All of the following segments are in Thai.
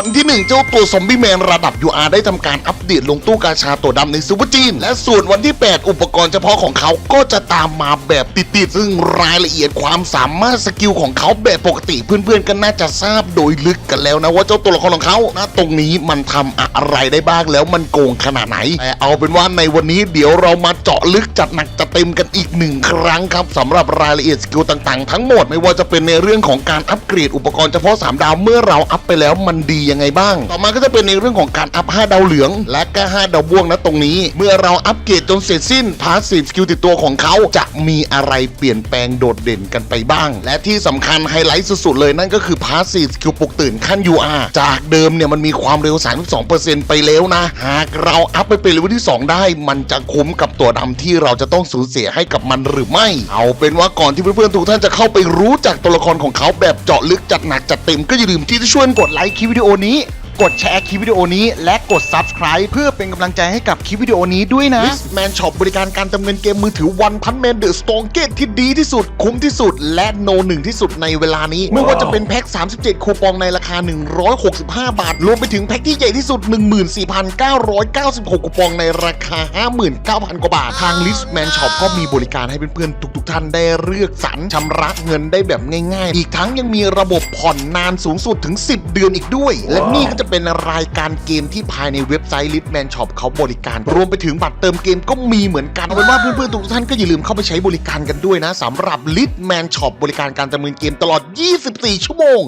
วันที่หนึ่งเจ้าตัวซอมบี้แมนระดับ UR ได้ทำการอัปเดตลงตู้กาชาตัวดำในซูเปอร์จีน และส่วนวันที่ 8 อุปกรณ์เฉพาะของเขาก็จะตามมาแบบติดๆซึ่งรายละเอียดความสามารถสกิลของเขาแบบปกติเพื่อนๆก็น่าจะทราบโดยลึกกันแล้วนะว่าเจ้าตัวละครของเขาณตรงนี้มันทำอะไรได้บ้างแล้วมันโกงขนาดไหนแต่เอาเป็นว่าในวันนี้เดี๋ยวเรามาเจาะลึกจัดหนักจัดเต็มกันอีกหนึ่งครั้งครับสำหรับรายละเอียดสกิลต่างๆ ทั้งหมดไม่ว่าจะเป็นในเรื่องของการอัปเกรดอุปกรณ์เฉพาะ3ดาวเมื่อเราอัพไปแล้วมันดียังไงบ้าง ต่อมาก็จะเป็นในเรื่องของการอัพ 5 ดาวเหลือง และก็ 5 ดาวม่วงนะตรงนี้ เมื่อเราอัปเกรดจนเสร็จสิ้นพาสซีฟสกิลติดตัวของเขาจะมีอะไรเปลี่ยนแปลงโดดเด่นกันไปบ้าง และที่สำคัญไฮไลท์สุดๆเลยนั่นก็คือพาสซีฟสกิลปลุกตื่นขั้น UR จากเดิมเนี่ยมันมีความเร็ว 32%ไปแล้วนะ หากเราอัพไปเป็นเลเวลที่ 2 ได้ มันจะคุ้มกับตัวดำที่เราจะต้องสูญเสียให้กับมันหรือไม่ เอาเป็นว่าก่อนที่เพื่อนๆทุกท่านจะเข้าไปรู้จักตัวละครของเขาแบบเจาะลึกจัดหนักจัดเต็มก็อย่าลืมที่จะช่วยกดไลค์คลิปวิดีโอนี้ กดแชร์คลิปวิดีโอนี้ และกด Subscribe เพื่อเป็นกำลังใจให้กับคลิปวิดีโอนี้ด้วยนะ แมนช็อปบริการการเติมเงินเกมมือถือวันพันแมนเดอะสตองเกตที่ดีที่สุด คุ้มที่สุด และโนหนึ่งที่สุดในเวลานี้ ไม่ว่าจะเป็นแพ็ค 37 คูปองในราคา 165 บาท รวมไปถึงแพ็คที่ใหญ่ที่สุด 14,996 คูปองในราคา 59,000 กว่าบาท ทางลิสแมนช็อปก็มีบริการให้เพื่อนๆทุกๆท่านได้เลือกสรรชำระเงินได้แบบง่าย ๆ อีกทั้งยังมีระบบผ่อนนานสูงสุดถึง 10 เดือนอีกด้วย และนี่ก็จะเป็นรายการเกมที่ภายในเว็บไซต์ Litman Shop เขาบริการ รวมไปถึงบัตรเติมเกมก็มีเหมือนกันเอาเป็นว่าเพื่อนๆทุกท่านก็อย่าลืมเข้าไปใช้บริการกันด้วยนะสำหรับ Litman Shop บริการการดำเนินเกมตลอด 24 ชั่วโมง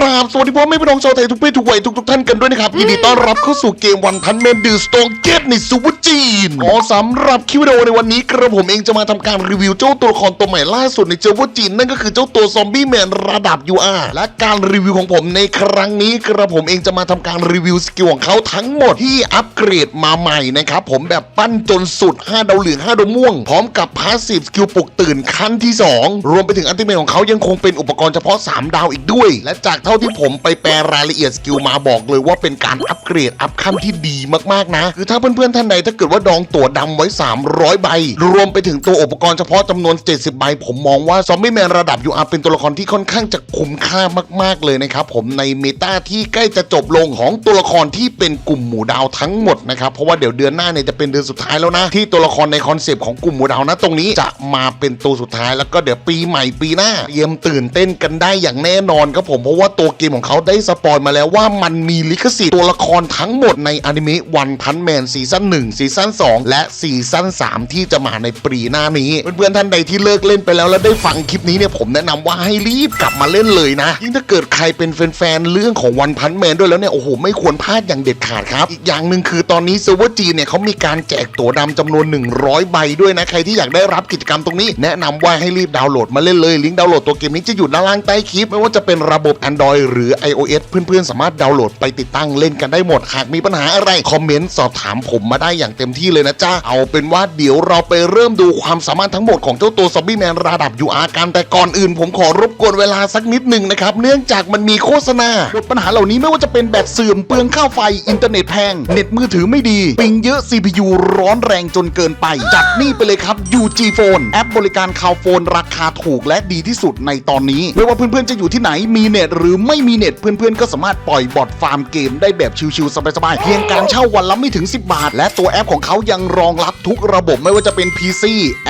ครับสวัสดีพ่อแม่พี่น้องชาวไทยทุกเพศทุกวัยทุกๆท่านกันด้วยนะครับ ยินดีต้อนรับเข้าสู่เกมวันพันแมนดือสตองเกตในซูเปอร์จีนอ๋อสำหรับคลิปวิดีโอในวันนี้กระผมเองจะมาทำการรีวิวเจ้าตัวละครตัวใหม่ล่าสุดในเจ้าวัจีนนั่นก็คือเจ้าตัวซอมบี้แมนระดับ UR และการรีวิวของผมในครั้งนี้กระผมเองจะมาทำการรีวิวสกิลของเขาทั้งหมดที่อัปเกรดมาใหม่นะครับผมแบบปั้นจนสุด 5 ดาวเหลือง 5 ดาวม่วง พร้อมกับพาสซีฟสกิลปลุกตื่นขั้นที่ 2 รวมไปถึงอัลติเมทของเขายังคงเป็นอุปกรณ์เฉพาะ 3 ดาวอีกด้วย และจากเท่าที่ผมไปแปลรายละเอียดสกิลมาบอกเลยว่าเป็นการอัปเกรดอัพขั้นที่ดีมากๆนะ คือถ้าเพื่อนๆท่านใดถ้าเกิดว่าดองตั๋วดำไว้ 300 ใบ รวมไปถึงตัวอุปกรณ์เฉพาะจำนวน 70 ใบ ผมมองว่าซอมบี้แมนระดับ UR เป็นตัวละครที่ค่อนข้างจะคุ้มค่ามาก ๆเลยนะครับผมในเมตาที่ใกล้จะจบลงของตัวละครที่เป็นกลุ่มหมู่ดาวทั้งหมดนะครับ เพราะว่าเดี๋ยวเดือนหน้าเนี่ยจะเป็นเดือนสุดท้ายแล้วนะ ที่ตัวละครในคอนเซปต์ของกลุ่มหมู่ดาวนะตรงนี้จะมาเป็นตัวสุดท้ายแล้วก็เดี๋ยวปีใหม่ปีหน้าเตรียมตื่นเต้นกันได้อย่างแน่นอนครับผมเพราะว่าตัวเกมของเขาได้สปอยมาแล้วว่ามันมีลิขสิทธิ์ตัวละครทั้งหมดในอนิเมะวันพันแมนซีซั่น1ซีซั่น2และซีซั่น3ที่จะมาในปีหน้านี้เพื่อนๆท่านใดที่เลิกเล่นไปแล้วแล้วได้ฟังคลิปนี้เนี่ยผมแนะนำว่าให้รีบกลับมาเล่นเลยนะยิ่งถ้าเกิดใครเป็นแฟนๆเรื่องของวันพันแมนด้วยแล้วเนี่ยโอ้โหไม่ควรพลาดอย่างเด็ดขาดครับอีกอย่างหนึ่งคือตอนนี้เซิร์ฟเวอร์จีนเนี่ยเขามีการแจกตั๋วดำจำนวน 100 ใบด้วยนะใครที่อยากได้รับกิจกรรมตรงนี้แนะนำว่าให้รีบดาวน์โหลดมาเล่นเลยลิงก์ดาวน์โหลดตัวเกมนี้จะอยู่ด้านล่างใต้คลิปไม่ว่าจะเป็นระบบ Android หรือ iOS เพื่อนๆ สามารถดาวน์โหลดไปติดตั้งเล่นกันได้หมดหากมีปัญหาอะไรคอมเมนต์สอบถามผมมาได้อย่างเต็มที่เลยนะจ๊ะเอาเป็นว่าเดี๋ยวเราไปเริ่มดูความสามารถทั้งหมดของเจ้าตัวซอมบี้แมนระดับ UR กันแต่ก่อนอื่น ผมขอรบกวนเวลาสักนิดหนึ่งนะครับเนื่องจากมันมีโฆษณาปัญหาเหล่านี้ไม่ว่าจะเป็นแบตเสื่อมเปลืองค่าไฟอินเทอร์เน็ตแพง เน็ตมือถือไม่ดี ปิงเยอะ CPU ร้อนแรงจนเกินไป จัดนี่ไปเลยครับ UG Phone แอปบริการข่าวโฟนราคาถูกและดีที่สุดในตอนนี้ ไม่ว่าเพื่อนๆจะอยู่ที่ไหนมีเน็ตหรือไม่มีเน็ตเพื่อนๆก็สามารถปล่อยบอทฟาร์มเกมได้แบบชิวๆสบายๆเพียงการเช่าวันละไม่ถึง 10 บาท และตัวแอปของเขายังรองรับทุกระบบไม่ว่าจะเป็น PC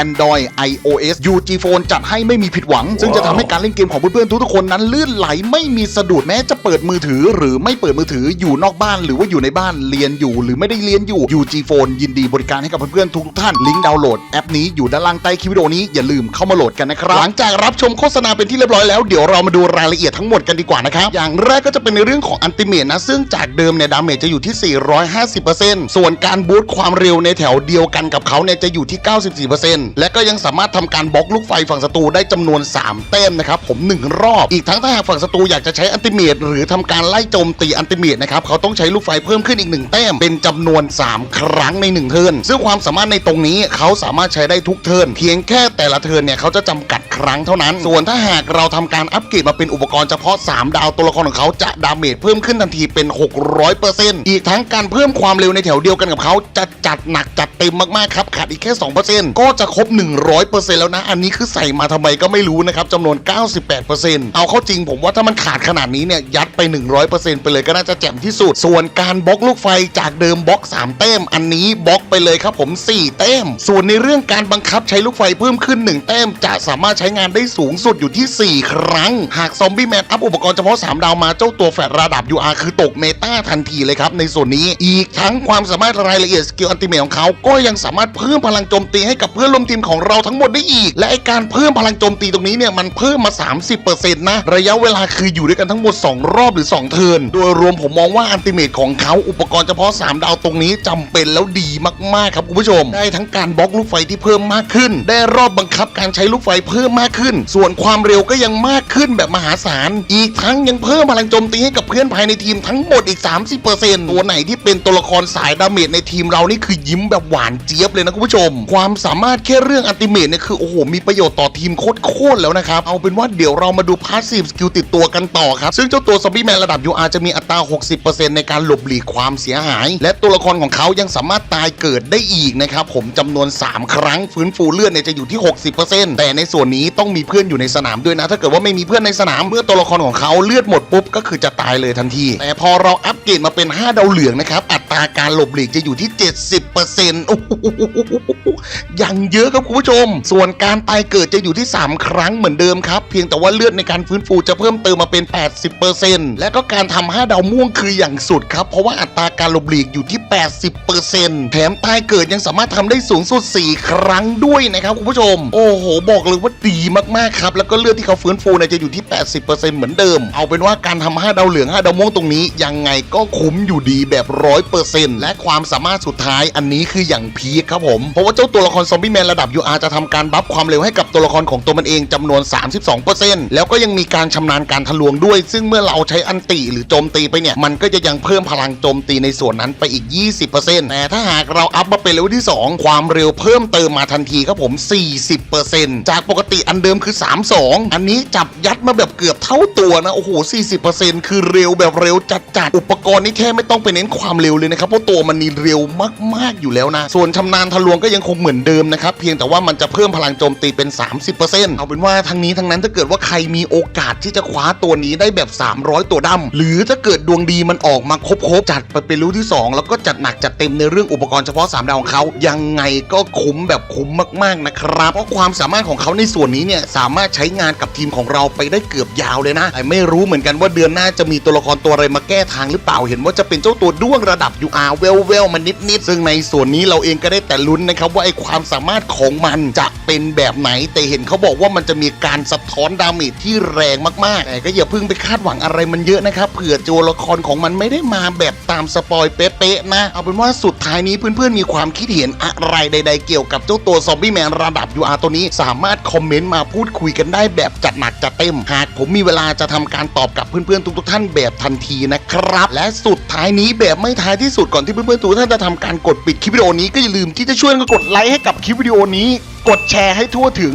Android iOS UG Phone จัดให้ไม่มีผิดหวัง ซึ่งจะทำให้การเล่นเกมของเพื่อนๆทุกๆคนนั้นลื่นไหลไม่มีสะดุดแม้จะเปิดมือถือหรือไม่เปิดมือถืออยู่นอกบ้าน หรือว่าอยู่ในบ้านเรียนอยู่ หรือไม่ได้เรียนอยู่ UG Phone ยินดีบริการให้กับเพื่อนๆทุกท่านลิงก์ดาวน์โหลดแอปนี้อยู่ด้านล่างใต้คลิปวิดีโอนี้อย่าลืมเข้ามาโหลดกันนะครับหลังจากรับชมโฆษณาเป็นที่เรียบร้อยแล้วเดี๋ยวเรามาดูรายละเอียดทั้งหมดกันดีกว่านะครับอย่างแรกก็จะเป็นในเรื่องของอันติเมตนะซึ่งจากเดิมเนี่ยดาเมจจะอยู่ที่ 450%ส่วนการบูตความเร็วในแถวเดียวกันกับเขาเนี่ยจะอยู่ที่ 94%และก็ยังสามารถทำการบล็อกลูกไฟฝั่งศัตรูได้จำนวน3แต้มนะครับผม 1 รอบ อีกทั้งถ้าหากฝั่งศัตรูอยากจะใช้อันติเมตหรือทำการไล่โจมตีอันติเมตนะครับเขาต้องใช้ลูกไฟเพิ่มขึ้นอีก1แต้มเป็นจำนวน 3 ครั้งใน1เทิร์นซึ่งความสามารถในตรงนี้เขาสามารถใช้ได้ทุกเทิร์นเพียงแค่แต่ละเทิร์นเนี่ยเขาจะจำกัดครั้งเท่านั้น ส่วนถ้าหากเราทำการอัปเกรดมาเป็นอุปกรณ์เฉพาะ 3 ดาวตัวละครของเขาจะดาเมจเพิ่มขึ้นทันทีเป็น 600%อีกทั้งการเพิ่มความเร็วในแถวเดียวกันกับเขาจะจัดหนักจัดเต็มมากๆครับขาดอีกแค่ 2%ก็จะครบ 100%แล้วนะ อันนี้คือใส่มาทำไมก็ไม่รู้นะครับจำนวน 98%เอาเข้าจริงผมว่าถ้ามันขาดขนาดนี้เนี่ยยัดไป 100%ไปเลยก็น่าจะแจ่มที่สุด ส่วนการบล็อกลูกไฟจากเดิมบล็อก 3 แต้ม อันนี้บล็อกไปเลยครับผม 4 แต้ม ส่วนในเรื่องการบังคับใช้ลูกไฟเพิ่มขึ้น 1 แต้มจะสามารถใช้ช้งานได้สูงสุดอยู่ที่ 4 ครั้ง หากซอมบี้แมนอัพอุปกรณ์เฉพาะ 3 ดาวมาเจ้าตัวแฟดระดับ UR คือตกเมตาทันทีเลยครับในส่วนนี้ อีกทั้งความสามารถรายละเอียดสกิลอันติเมทของเขาก็ยังสามารถเพิ่มพลังโจมตีให้กับเพื่อนร่วมทีมของเราทั้งหมดได้อีก และไอการเพิ่มพลังโจมตีตรงนี้เนี่ยมันเพิ่มมา 30%นะระยะเวลาคืออยู่ด้วยกันทั้งหมด 2 รอบหรือ 2 เทิร์นโดยรวมผมมองว่าอันติเมทของเขาอุปกรณ์เฉพาะ 3 ดาวตรงนี้จำเป็นแล้วดีมากๆครับคุณผู้ชม ได้ทั้งการบล็อกลูกไฟที่เพิ่มมากขึ้น ได้รอบบังคับการใช้ลูกไฟเพิ่มมากขึ้น ส่วนความเร็วก็ยังมากขึ้นแบบมหาศาล อีกทั้งยังเพิ่มพลังโจมตีให้กับเพื่อนภายในทีมทั้งหมดอีก 30%ตัวไหนที่เป็นตัวละครสายดาเมจในทีมเรานี่คือยิ้มแบบหวานเจี๊ยบเลยนะคุณผู้ชม ความสามารถแค่เรื่องอัลติเมทเนี่ยคือโอ้โหมีประโยชน์ต่อทีมโคตรๆแล้วนะครับ เอาเป็นว่าเดี๋ยวเรามาดูพาสซีฟสกิลติดตัวกันต่อครับ ซึ่งเจ้าตัวซอมบี้แมนระดับ UR จะมีอัตรา 60%ในการหลบหลีกความเสียหาย และตัวละครของเขายังสามารถตายเกิดได้อีกนะครับผมจำนวน 3 ครั้งฟื้นฟูเลือดเนี่ยจะอยู่ที่ 60%แต่ในส่วนนี้ต้องมีเพื่อนอยู่ในสนามด้วยนะ ถ้าเกิดว่าไม่มีเพื่อนในสนามเมื่อตัวละครของเขาเลือดหมดปุ๊บก็คือจะตายเลยทันที แต่พอเราอัปเกรดมาเป็น 5 ดาวเหลืองนะครับ อัตราการหลบหลีกจะอยู่ที่ 70%โอ้โหยังเยอะครับคุณผู้ชม ส่วนการตายเกิดจะอยู่ที่ 3 ครั้งเหมือนเดิมครับ เพียงแต่ว่าเลือดในการฟื้นฟูจะเพิ่มเติมมาเป็น 80%และก็การทำ5ดาวม่วงคืออย่างสุดครับเพราะว่าอัตราการหลบหลีกอยู่ที่ 80%แถมตายเกิดยังสามารถทำได้สูงสุด 4 ครั้งด้วยนะครับคุณผู้ชม โอ้โห บอกเลยว่าดีีมากๆครับ แล้วก็เลือดที่เขาฟื้นฟูเนี่ยจะอยู่ที่ 80%เหมือนเดิม เอาเป็นว่าการทำ5ดาวเหลือง5ดาวม่วงตรงนี้ ยังไงก็คุ้มอยู่ดีแบบ100%และความสามารถสุดท้ายอันนี้คืออย่างพีคครับผม เพราะว่าเจ้าตัวละครซอมบี้แมนระดับ UR จะทำการบัฟความเร็วให้กับตัวละครของตัวมันเองจำนวน 32%แล้วก็ยังมีการชำนาญการทะลวงด้วย ซึ่งเมื่อเราใช้อันติหรือโจมตีไปเนี่ย มันก็จะยังเพิ่มพลังโจมตีในส่วนนั้นไปอีก 20%แต่ถ้าหากเราอัพมาเป็นเลเวลที่ 2 ความเร็วเพิ่มเติมมาทันทีครับผม 40%จากปกติอันเดิมคือ 32 อันนี้จับยัดมาแบบเกือบเท่าตัวนะ โอ้โห 40%คือเร็วแบบเร็วจัดๆอุปกรณ์นี่แทบไม่ต้องไปเน้นความเร็วเลยนะครับ เพราะตัวมันนี่เร็วมาก ๆ อยู่แล้วนะ ส่วนชำนาญทะลวงก็ยังคงเหมือนเดิมนะครับ เพียงแต่ว่ามันจะเพิ่มพลังโจมตีเป็น 30%เอาเป็นว่าทั้งนี้ทั้งนั้นถ้าเกิดว่าใครมีโอกาสที่จะคว้าตัวนี้ได้แบบ 300 ตัวดำหรือถ้าเกิดดวงดีมันออกมาครบๆจัดไปเป็นรู้ที่ 2 แล้วก็จัดหนักจัดเต็มในเรื่องอุปกรณ์เฉพาะ3ดาวของเขายังไงก็คุ้มแบบคุ้มมากๆนะครับเพราะความสามารถของเขาในส่วนนี้เนี่ยสามารถใช้งานกับทีมของเราไปได้เกือบยาวเลยนะไม่รู้เหมือนกันว่าเดือนหน้าจะมีตัวละครตัวอะไรมาแก้ทางหรือเปล่าเห็นว่าจะเป็นเจ้าตัวด้วงระดับ UR เวลเวลมานิดๆซึ่งในส่วนนี้เราเองก็ได้แต่ลุ้นนะครับว่าไอความสามารถของมันจะเป็นแบบไหน แต่เห็นเขาบอกว่ามันจะมีการสะท้อนดาเมจที่แรงมากๆแต่ก็อย่าเพิ่งไปคาดหวังอะไรมันเยอะนะครับเผื่อตัวละครของมันไม่ได้มาแบบตามสปอยเป๊ะๆนะ เอาเป็นว่าสุดท้ายนี้เพื่อนๆมีความคิดเห็นอะไรใด ๆ เกี่ยวกับเจ้าตัวซอมบี้แมนระดับ UR ตัวนี้สามารถคอมเมนต์มาพูดคุยกันได้แบบจัดหนักจัดเต็ม หากผมมีเวลาจะทำการตอบกับเพื่อนๆทุกๆท่านแบบทันทีนะครับ และสุดท้ายนี้แบบไม่ท้ายที่สุดก่อนที่เพื่อนๆทุกท่านจะทำการกดปิดคลิปวิดีโอนี้ก็อย่าลืมที่จะช่วยกันกดไลค์ให้กับคลิปวิดีโอนี้ กดแชร์ให้ทั่วถึง